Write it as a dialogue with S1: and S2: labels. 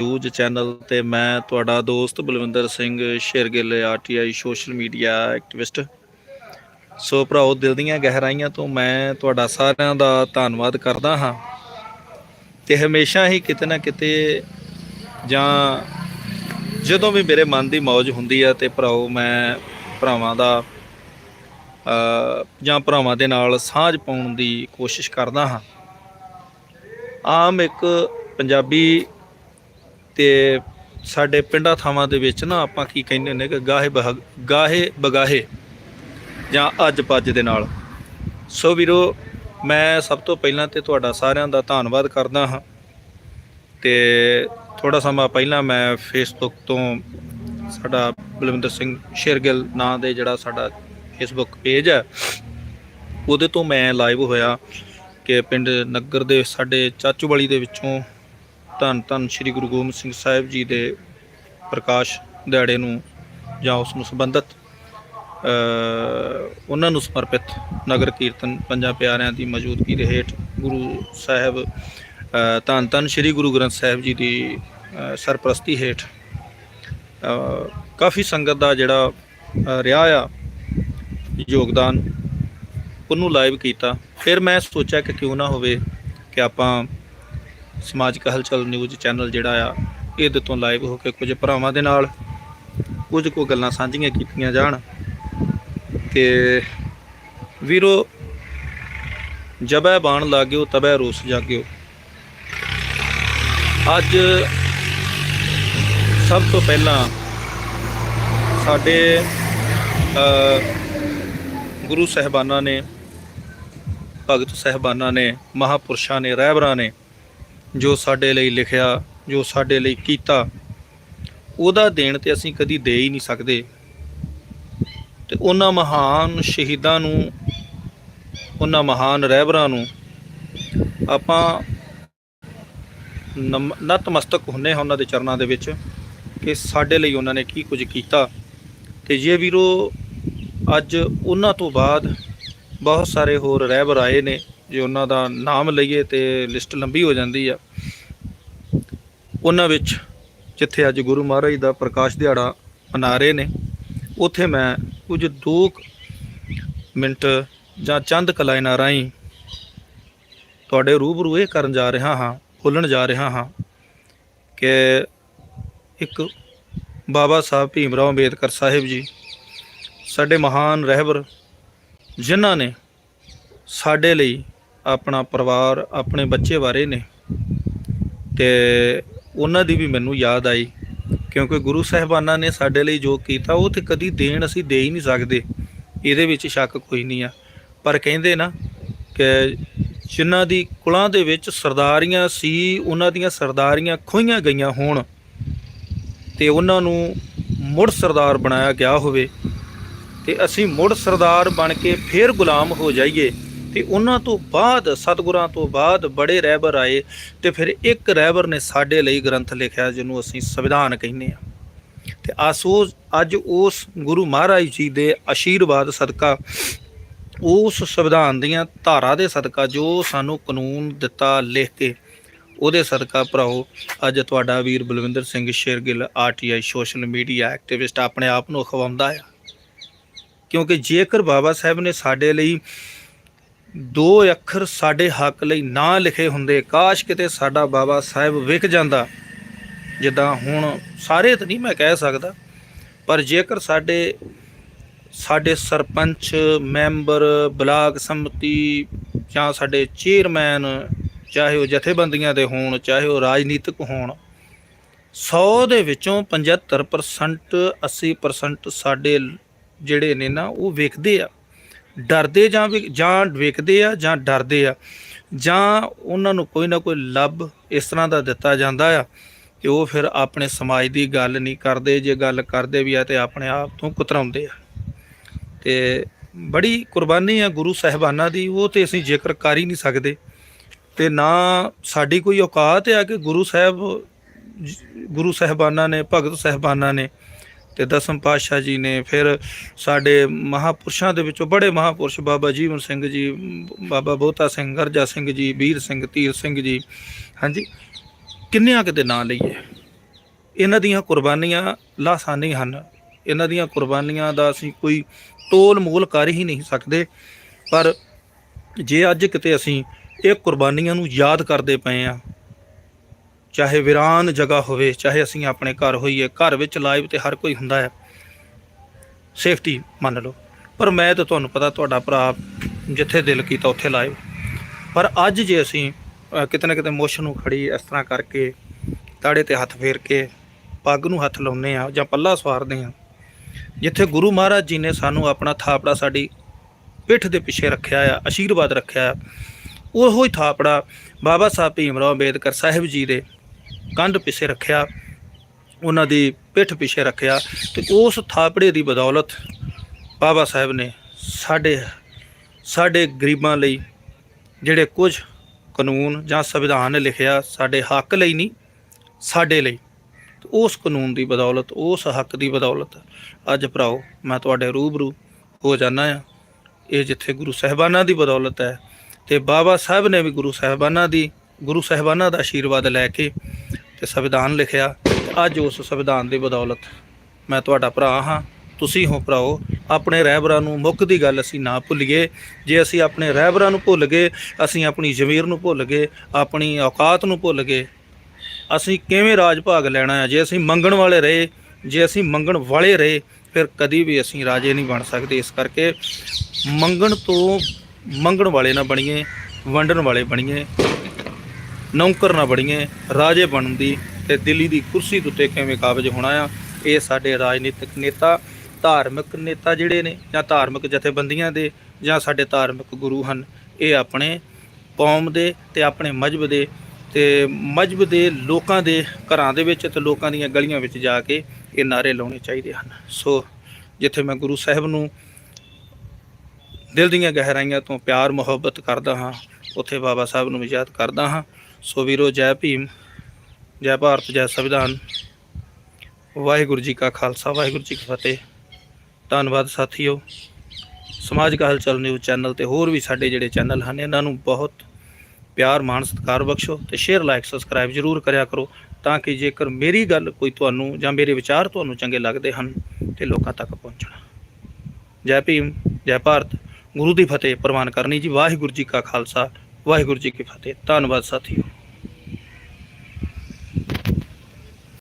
S1: News channel ਤੇ ਮੈਂ ਤੁਹਾਡਾ ਦੋਸਤ Balwinder Singh Shergill RTI social media activist so ਭਰਾਓ, ਦਿਲ ਦੀਆਂ ਗਹਿਰਾਈਆਂ ਤੋਂ ਮੈਂ ਤੁਹਾਡਾ ਸਾਰਿਆਂ ਦਾ ਧੰਨਵਾਦ ਕਰਦਾ ਹਾਂ। ਤੇ ਹਮੇਸ਼ਾ ਹੀ ਕਿਤੇ ਨਾ ਕਿਤੇ ਜਾਂ ਜਦੋਂ ਵੀ ਮੇਰੇ ਮਨ ਦੀ ਮੌਜ ਹੁੰਦੀ ਆ ਤੇ ਭਰਾਓ, ਮੈਂ ਭਰਾਵਾਂ ਦਾ ਜਾਂ ਭਰਾਵਾਂ ਦੇ ਨਾਲ ਸਾਂਝ ਪਾਉਣ ਦੀ ਕੋਸ਼ਿਸ਼ ਕਰਦਾ ਹਾਂ। ਆਮ ਇੱਕ ਪੰਜਾਬੀ ਤੇ ਸਾਡੇ ਪਿੰਡਾਂ ਥਾਵਾਂ ਦੇ ਵਿੱਚ ਨਾ ਆਪਾਂ ਕੀ ਕਹਿੰਦੇ ਨੇ ਕਿ ਗਾਹੇ ਬਹ- ਗਾਹੇ ਬਗਾਹੇ ਜਾਂ ਅੱਜ ਪੱਜ ਦੇ ਨਾਲ। ਸੋ ਵੀਰੋ, ਮੈਂ ਸਭ ਤੋਂ ਪਹਿਲਾਂ ਤੇ ਤੁਹਾਡਾ ਸਾਰਿਆਂ ਦਾ ਧੰਨਵਾਦ ਕਰਦਾ ਹਾਂ। ਤੇ ਥੋੜਾ ਸਮਾਂ ਪਹਿਲਾਂ ਮੈਂ ਫੇਸਬੁੱਕ ਤੋਂ ਸਾਡਾ ਬਲਵਿੰਦਰ ਸਿੰਘ ਸ਼ੇਰਗਿੱਲ ਨਾਂ ਦੇ ਜਿਹੜਾ ਸਾਡਾ ਫੇਸਬੁੱਕ ਪੇਜ ਹੈ, ਉਹਦੇ ਤੋਂ ਮੈਂ ਲਾਈਵ ਹੋਇਆ ਕਿ ਪਿੰਡ ਨਗਰ ਦੇ ਸਾਡੇ ਚਾਚੂਵਾਲੀ ਦੇ ਵਿੱਚੋਂ ਧੰਨ ਧੰਨ ਸ੍ਰੀ ਗੁਰੂ ਗੋਬਿੰਦ ਸਿੰਘ ਸਾਹਿਬ ਜੀ ਦੇ ਪ੍ਰਕਾਸ਼ ਦਿਹਾੜੇ ਨੂੰ ਜਾਂ ਉਸ ਨੂੰ ਸੰਬੰਧਿਤ ਉਹਨਾਂ ਨੂੰ ਸਮਰਪਿਤ ਨਗਰ ਕੀਰਤਨ ਪੰਜਾਂ ਪਿਆਰਿਆਂ ਦੀ ਮੌਜੂਦਗੀ ਦੇ ਹੇਠ ਗੁਰੂ ਸਾਹਿਬ ਧੰਨ ਧੰਨ ਸ੍ਰੀ ਗੁਰੂ ਗ੍ਰੰਥ ਸਾਹਿਬ ਜੀ ਦੀ ਸਰਪ੍ਰਸਤੀ ਹੇਠ ਕਾਫੀ ਸੰਗਤ ਦਾ ਜਿਹੜਾ ਰਿਹਾ ਆ, ਯੋਗਦਾਨ, ਉਹਨੂੰ ਲਾਈਵ ਕੀਤਾ। ਫਿਰ ਮੈਂ ਸੋਚਿਆ ਕਿ ਕਿਉਂ ਨਾ ਹੋਵੇ ਕਿ ਆਪਾਂ ਸਮਾਜਿਕ ਹਲਚਲ ਨਿਊਜ਼ ਚੈਨਲ ਜਿਹੜਾ ਆ ਇਹਦੇ ਤੋਂ ਲਾਈਵ ਹੋ ਕੇ ਕੁਝ ਭਰਾਵਾਂ ਦੇ ਨਾਲ ਕੁਝ ਕੋ ਗੱਲਾਂ ਸਾਂਝੀਆਂ ਕੀਤੀਆਂ ਜਾਣ। ਤੇ ਵੀਰੋ ਜਬੈ ਬਾਣ ਲਾਗਿਓ ਤਬੈ ਰੋਸ ਜਾਗਿਓ। ਅੱਜ ਸਭ ਤੋਂ ਪਹਿਲਾਂ ਸਾਡੇ ਗੁਰੂ ਸਹਿਬਾਨਾਂ ਨੇ, ਭਗਤ ਸਹਿਬਾਨਾਂ ਨੇ, ਮਹਾਪੁਰਸ਼ਾਂ ਨੇ, ਰਹਿਬਰਾਂ ਨੇ ਜੋ ਸਾਡੇ ਲਈ ਲਿਖਿਆ, ਜੋ ਸਾਡੇ ਲਈ ਕੀਤਾ, ਉਹਦਾ ਦੇਣ ਤੇ ਅਸੀਂ ਕਦੀ ਦੇ ਹੀ ਨਹੀਂ ਸਕਦੇ। ਤੇ ਉਹਨਾਂ ਮਹਾਨ ਸ਼ਹੀਦਾਂ ਨੂੰ, ਉਹਨਾਂ ਮਹਾਨ ਰਹਿਬਰਾਂ ਨੂੰ ਆਪਾਂ ਨਮ- ਨਤਮਸਤਕ ਹੁੰਨੇ ਹਾਂ ਉਹਨਾਂ ਦੇ ਚਰਨਾਂ ਦੇ ਵਿੱਚ ਕਿ ਸਾਡੇ ਲਈ ਉਹਨਾਂ ਨੇ ਕੀ ਕੁਝ ਕੀਤਾ। ਤੇ ਜੇ ਵੀਰੋ, ਅੱਜ ਉਹਨਾਂ ਤੋਂ ਬਾਅਦ ਬਹੁਤ ਸਾਰੇ ਹੋਰ ਰਹਿਬਰ ਆਏ ਨੇ, ਜੇ ਉਹਨਾਂ ਦਾ ਨਾਮ ਲਈਏ ਤੇ ਲਿਸਟ ਲੰਬੀ ਹੋ ਜਾਂਦੀ ਆ। ਉਹਨਾਂ ਵਿੱਚ ਜਿੱਥੇ ਅੱਜ ਗੁਰੂ ਮਹਾਰਾਜ ਦਾ ਪ੍ਰਕਾਸ਼ ਦਿਹਾੜਾ ਮਨਾ ਰਹੇ ਨੇ, ਉੱਥੇ ਮੈਂ ਕੁਝ ਦੋ ਮਿੰਟ ਜਾਂ ਚੰਦ ਕਲਾਇਨਾ ਰਾਹੀਂ ਤੁਹਾਡੇ ਰੂਬਰੂ ਇਹ ਕਰਨ ਜਾ ਰਿਹਾ ਹਾਂ ਖੋਲਣ ਜਾ ਰਿਹਾ ਹਾਂ ਕਿ ਇੱਕ ਬਾਬਾ ਸਾਹਿਬ ਭੀਮ ਰਾਓ ਅੰਬੇਦਕਰ ਸਾਹਿਬ ਜੀ, ਸਾਡੇ ਮਹਾਨ ਰਹਿਬਰ, ਜਿਨ੍ਹਾਂ ਨੇ ਸਾਡੇ ਲਈ ਆਪਣਾ ਪਰਿਵਾਰ, ਆਪਣੇ ਬੱਚੇ ਬਾਰੇ ਨੇ ਤੇ ਉਹਨਾਂ ਦੀ ਵੀ ਮੈਨੂੰ ਯਾਦ ਆਈ, ਕਿਉਂਕਿ ਗੁਰੂ ਸਾਹਿਬਾਨਾਂ ਨੇ ਸਾਡੇ ਲਈ ਜੋ ਕੀਤਾ, ਉਹ ਤੇ ਕਦੀ ਦੇਣ ਅਸੀਂ ਦੇ ਹੀ ਨਹੀਂ ਸਕਦੇ। ਇਹਦੇ ਵਿੱਚ ਸ਼ੱਕ ਕੋਈ ਨਹੀਂ ਆ। ਪਰ ਕਹਿੰਦੇ ਨਾ ਕਿ ਜਿਨ੍ਹਾਂ ਦੀ ਕੁਲਾਂ ਦੇ ਵਿੱਚ ਸਰਦਾਰੀਆਂ ਸੀ, ਉਹਨਾਂ ਦੀਆਂ ਸਰਦਾਰੀਆਂ ਖੋਈਆਂ ਗਈਆਂ ਹੋਣ ਤੇ ਉਹਨਾਂ ਨੂੰ ਮੁੜ ਸਰਦਾਰ ਬਣਾਇਆ ਗਿਆ ਹੋਵੇ ਤੇ ਅਸੀਂ ਮੁੜ ਸਰਦਾਰ ਬਣ ਕੇ ਫੇਰ ਗੁਲਾਮ ਹੋ ਜਾਈਏ। ਤੇ ਉਹਨਾਂ ਤੋਂ ਬਾਅਦ, ਸਤਿਗੁਰਾਂ ਤੋਂ ਬਾਅਦ ਬੜੇ ਰਹਿਬਰ ਆਏ ਤੇ ਫਿਰ ਇੱਕ ਰਹਿਬਰ ਨੇ ਸਾਡੇ ਲਈ ਗ੍ਰੰਥ ਲਿਖਿਆ ਜਿਹਨੂੰ ਅਸੀਂ ਸੰਵਿਧਾਨ ਕਹਿੰਦੇ ਆ ਤੇ ਆਸੋ ਅੱਜ ਉਸ ਗੁਰੂ ਮਹਾਰਾਜ ਜੀ ਦੇ ਆਸ਼ੀਰਵਾਦ ਸਦਕਾ, ਉਸ ਸੰਵਿਧਾਨ ਦੀਆਂ ਧਾਰਾ ਦੇ ਸਦਕਾ ਜੋ ਸਾਨੂੰ ਕਾਨੂੰਨ ਦਿੱਤਾ ਲਿਖ ਕੇ, ਉਹਦੇ ਸਦਕਾ ਭਰਾਓ, ਅੱਜ ਤੁਹਾਡਾ ਵੀਰ Balwinder Singh Shergill RTI social media activist ਆਪਣੇ ਆਪ ਨੂੰ ਖਵਾਉਂਦਾ ਆ। ਕਿਉਂਕਿ ਜੇਕਰ ਬਾਬਾ ਸਾਹਿਬ ਨੇ ਸਾਡੇ ਲਈ ਦੋ ਅੱਖਰ ਸਾਡੇ ਹੱਕ ਲਈ ਨਾ ਲਿਖੇ ਹੁੰਦੇ। ਕਾਸ਼ ਕਿਤੇ ਸਾਡਾ ਬਾਬਾ ਸਾਹਿਬ ਵਿਕ ਜਾਂਦਾ। ਜਿੱਦਾਂ ਹੁਣ ਸਾਰੇ ਤਾਂ ਨਹੀਂ ਮੈਂ ਕਹਿ ਸਕਦਾ। ਪਰ ਜੇਕਰ ਸਾਡੇ ਸਾਡੇ ਸਰਪੰਚ, ਮੈਂਬਰ, ਬਲਾਕ ਸੰਮਤੀ ਜਾਂ ਸਾਡੇ ਚੇਅਰਮੈਨ, ਚਾਹੇ ਉਹ ਜਥੇਬੰਦੀਆਂ ਦੇ ਹੋਣ, ਚਾਹੇ ਉਹ ਰਾਜਨੀਤਿਕ ਹੋਣ 100 ਦੇ ਵਿੱਚੋਂ 75% 80% ਸਾਡੇ ਜਿਹੜੇ ਨੇ ਨਾ, ਉਹ ਵੇਖਦੇ ਆ। ਡਰਦੇ ਜਾਂ ਵੀ ਜਾਂ ਵੇਖਦੇ ਆ ਜਾਂ ਡਰਦੇ ਆ, ਜਾਂ ਉਹਨਾਂ ਨੂੰ ਕੋਈ ਨਾ ਕੋਈ ਲੱਭ ਇਸ ਤਰ੍ਹਾਂ ਦਾ ਦਿੱਤਾ ਜਾਂਦਾ ਆ ਕਿ ਉਹ ਫਿਰ ਆਪਣੇ ਸਮਾਜ ਦੀ ਗੱਲ ਨਹੀਂ ਕਰਦੇ, ਜੇ ਗੱਲ ਕਰਦੇ ਵੀ ਆ ਤੇ ਆਪਣੇ ਆਪ ਤੋਂ ਕੁਤਰਾਉਂਦੇ ਆ। ਤੇ ਬੜੀ ਕੁਰਬਾਨੀ ਆ ਗੁਰੂ ਸਾਹਿਬਾਨਾਂ ਦੀ, ਉਹ ਤੇ ਅਸੀਂ ਜ਼ਿਕਰ ਕਰ ਹੀ ਨਹੀਂ ਸਕਦੇ। ਤੇ ਨਾ ਸਾਡੀ ਕੋਈ ਔਕਾਤ ਆ ਕਿ ਗੁਰੂ ਸਾਹਿਬ ਗੁਰੂ ਸਾਹਿਬਾਨਾਂ ਨੇ, ਭਗਤ ਸਾਹਿਬਾਨਾਂ ਨੇ ਤੇ ਦਸਮ ਪਾਤਸ਼ਾਹ ਜੀ ਨੇ ਫਿਰ ਸਾਡੇ ਮਹਾਪੁਰਸ਼ਾਂ ਦੇ ਵਿੱਚੋਂ ਬੜੇ ਮਹਾਪੁਰਸ਼ ਬਾਬਾ ਜੀਵਨ ਸਿੰਘ ਜੀ, ਬਾਬਾ ਬੋਤਾ ਸਿੰਘ, ਗਰਜਾ ਸਿੰਘ ਜੀ, ਵੀਰ ਸਿੰਘ ਧੀਰ ਸਿੰਘ ਜੀ, ਹਾਂਜੀ, ਕਿੰਨਿਆਂ ਕਿਤੇ ਨਾਂ ਲਈਏ? ਇਹਨਾਂ ਦੀਆਂ ਕੁਰਬਾਨੀਆਂ ਲਾਸਾਨੀ ਹਨ। ਇਹਨਾਂ ਦੀਆਂ ਕੁਰਬਾਨੀਆਂ ਦਾ ਅਸੀਂ ਕੋਈ ਤੋਲ ਮੋਲ ਕਰ ਹੀ ਨਹੀਂ ਸਕਦੇ, ਪਰ ਜੇ ਅੱਜ ਕਿਤੇ ਅਸੀਂ ਇਹ ਕੁਰਬਾਨੀਆਂ ਨੂੰ ਯਾਦ ਕਰਦੇ ਪਏ ਆ ਚਾਹੇ ਵਿਰਾਨ ਜਗ੍ਹਾ ਹੋਵੇ, ਚਾਹੇ ਅਸੀਂ ਆਪਣੇ ਘਰ ਹੋਈਏ, ਘਰ ਵਿੱਚ ਲਾਈਵ ਤੇ ਹਰ ਕੋਈ ਹੁੰਦਾ ਹੈ। ਸੇਫਟੀ ਮੰਨ ਲਓ। ਪਰ ਮੈਂ ਤਾਂ ਤੁਹਾਨੂੰ ਪਤਾ ਤੁਹਾਡਾ ਭਰਾ ਜਿੱਥੇ ਦਿਲ ਕੀਤਾ ਉੱਥੇ ਲਾਈਵ ਪਰ ਅੱਜ ਜੇ ਅਸੀਂ ਕਿਤੇ ਨਾ ਕਿਤੇ ਮੁੱਛ ਨੂੰ ਖੜੀ ਇਸ ਤਰ੍ਹਾਂ ਕਰਕੇ, ਤਾੜੇ ਤੇ ਹੱਥ ਫੇਰ ਕੇ, ਪੱਗ ਨੂੰ ਹੱਥ ਲਾਉਂਦੇ ਆ ਜਾਂ ਪੱਲਾ ਸਵਾਰਦੇ ਆ ਜਿੱਥੇ ਗੁਰੂ ਮਹਾਰਾਜ ਜੀ ਨੇ ਸਾਨੂੰ ਆਪਣਾ ਥਾਪੜਾ ਸਾਡੀ ਪਿੱਠ ਦੇ ਪਿੱਛੇ ਰੱਖਿਆ ਆ, ਆਸ਼ੀਰਵਾਦ ਰੱਖਿਆ ਆ, ਉਹੋ ਹੀ ਥਾਪੜਾ ਬਾਬਾ ਸਾਹਿਬ ਭੀਮ ਰਾਓ ਅੰਬੇਦਕਰ ਸਾਹਿਬ ਜੀ ਦੇ ਕੰਧ ਪਿੱਛੇ ਰੱਖਿਆ, ਉਹਨਾਂ ਦੀ ਪਿੱਠ ਪਿੱਛੇ ਰੱਖਿਆ ਤੇ ਉਸ ਥਾਪੜੇ ਦੀ ਬਦੌਲਤ ਬਾਬਾ ਸਾਹਿਬ ਨੇ ਸਾਡੇ ਸਾਡੇ ਗਰੀਬਾਂ ਲਈ ਜਿਹੜੇ ਕੁਝ ਕਾਨੂੰਨ ਜਾਂ ਸੰਵਿਧਾਨ ਲਿਖਿਆ ਸਾਡੇ ਹੱਕ ਲਈ ਨਹੀਂ, ਸਾਡੇ ਲਈ। ਉਸ ਕਾਨੂੰਨ ਦੀ ਬਦੌਲਤ, ਉਸ ਹੱਕ ਦੀ ਬਦੌਲਤ ਅੱਜ ਭਰਾਓ ਮੈਂ ਤੁਹਾਡੇ ਰੂਬਰੂ ਹੋ ਜਾਣਾ ਆ ਇਹ ਜਿੱਥੇ ਗੁਰੂ ਸਾਹਿਬਾਨਾਂ ਦੀ ਬਦੌਲਤ ਹੈ ਤੇ ਬਾਬਾ ਸਾਹਿਬ ਨੇ ਵੀ ਗੁਰੂ ਸਾਹਿਬਾਨਾਂ ਦੀ, ਗੁਰੂ ਸਾਹਿਬਾਨਾਂ ਦਾ ਆਸ਼ੀਰਵਾਦ ਲੈ ਕੇ ਤੇ ਸੰਵਿਧਾਨ ਲਿਖਿਆ ਅੱਜ ਉਸ ਸੰਵਿਧਾਨ ਦੀ ਬਦੌਲਤ ਮੈਂ ਤੁਹਾਡਾ ਭਰਾ ਹਾਂ, ਤੁਸੀਂ ਹੋ ਭਰਾਓ, ਆਪਣੇ ਰਹਿਬਰਾਂ ਨੂੰ ਮੁੱਖ ਦੀ ਗੱਲ ਅਸੀਂ ਨਾ ਭੁੱਲੀਏ, ਜੇ ਅਸੀਂ ਆਪਣੇ ਰਹਿਬਰਾਂ ਨੂੰ ਭੁੱਲ ਗਏ, ਅਸੀਂ ਆਪਣੀ ਜ਼ਮੀਰ ਨੂੰ ਭੁੱਲ ਗਏ, ਆਪਣੀ ਔਕਾਤ ਨੂੰ ਭੁੱਲ ਗਏ, ਅਸੀਂ ਕਿਵੇਂ ਰਾਜ ਭਾਗ ਲੈਣਾ ਹੈ? ਜੇ ਅਸੀਂ ਮੰਗਣ ਵਾਲੇ ਰਹੇ, ਜੇ ਅਸੀਂ ਮੰਗਣ ਵਾਲੇ ਰਹੇ, ਫਿਰ ਕਦੀ ਵੀ ਅਸੀਂ ਰਾਜੇ ਨਹੀਂ ਬਣ ਸਕਦੇ। ਇਸ ਕਰਕੇ ਮੰਗਣ ਤੋਂ ਮੰਗਣ ਵਾਲੇ ਨਾ ਬਣੀਏ, ਵੰਡਣ ਵਾਲੇ ਬਣੀਏ ਨੌਕਰ ਨਾ ਬਣੀਏ ਰਾਜੇ ਬਣਨ ਦੀ ਤੇ ਦਿੱਲੀ ਦੀ ਕੁਰਸੀ ਦੇ ਉੱਤੇ ਕਿਵੇਂ ਕਾਬਜ ਹੋਣਾ ਆ, ਇਹ ਸਾਡੇ ਰਾਜਨੀਤਿਕ ਨੇਤਾ, ਧਾਰਮਿਕ ਨੇਤਾ ਜਿਹੜੇ ਨੇ ਜਾਂ ਧਾਰਮਿਕ ਜਥੇਬੰਦੀਆਂ ਦੇ ਜਾਂ ਸਾਡੇ ਧਾਰਮਿਕ ਗੁਰੂ ਹਨ, ਇਹ ਆਪਣੇ ਕੌਮ ਦੇ ਤੇ ਆਪਣੇ ਮਜਬ ਦੇ ਤੇ ਮਜਬ ਦੇ ਲੋਕਾਂ ਦੇ ਘਰਾਂ ਦੇ ਵਿੱਚ ਤੇ ਲੋਕਾਂ ਦੀਆਂ ਗਲੀਆਂ ਵਿੱਚ ਜਾ ਕੇ ਇਹ ਨਾਰੇ ਲਾਉਣੇ ਚਾਹੀਦੇ ਹਨ। ਸੋ ਜਿੱਥੇ ਮੈਂ ਗੁਰੂ ਸਾਹਿਬ ਨੂੰ ਦਿਲ ਦੀਆਂ ਗਹਿਰਾਈਆਂ ਤੋਂ ਪਿਆਰ ਮੁਹੱਬਤ ਕਰਦਾ ਹਾਂ, ਉੱਥੇ ਬਾਬਾ ਸਾਹਿਬ ਨੂੰ ਵੀ ਯਾਦ ਕਰਦਾ ਹਾਂ। ਸੋ ਵੀਰੋ, ਜੈ ਭੀਮ, ਜੈ ਭਾਰਤ, ਜੈ ਸੰਵਿਧਾਨ। ਵਾਹਿਗੁਰੂ ਜੀ ਕਾ ਖਾਲਸਾ, ਵਾਹਿਗੁਰੂ ਜੀ ਕੀ ਫਤਿਹ। ਧੰਨਵਾਦ ਸਾਥੀਓ। ਸਮਾਜਿਕ ਹਲਚਲ ਨਿਊਜ਼ ਚੈਨਲ ਤੇ ਹੋਰ ਵੀ ਸਾਡੇ ਜਿਹੜੇ ਚੈਨਲ ਹਨ, ਇਹਨਾਂ ਨੂੰ ਬਹੁਤ ਪਿਆਰ, ਮਾਣ, ਸਤਿਕਾਰ ਬਖਸ਼ੋ ਤੇ ਸ਼ੇਅਰ ਲਾਈਕ ਸਬਸਕ੍ਰਾਈਬ ਜਰੂਰ ਕਰਿਆ ਕਰੋ ਤਾਂ ਕਿ ਜੇਕਰ ਮੇਰੀ ਗੱਲ ਕੋਈ ਤੁਹਾਨੂੰ ਜਾਂ ਮੇਰੇ ਵਿਚਾਰ ਤੁਹਾਨੂੰ ਚੰਗੇ ਲੱਗਦੇ ਹਨ ਤੇ ਲੋਕਾਂ ਤੱਕ ਪਹੁੰਚਣਾ। ਜੈ ਭੀਮ, ਜੈ ਭਾਰਤ। ਗੁਰੂ ਦੀ ਫਤਿਹ ਪ੍ਰਵਾਨ ਕਰਨੀ ਜੀ। ਵਾਹਿਗੁਰੂ ਜੀ ਕਾ ਖਾਲਸਾ। ਵਾਹਿਗੁਰੂ ਜੀ ਕੀ ਫਤਿਹ। ਧੰਨਵਾਦ ਸਾਥੀਓ।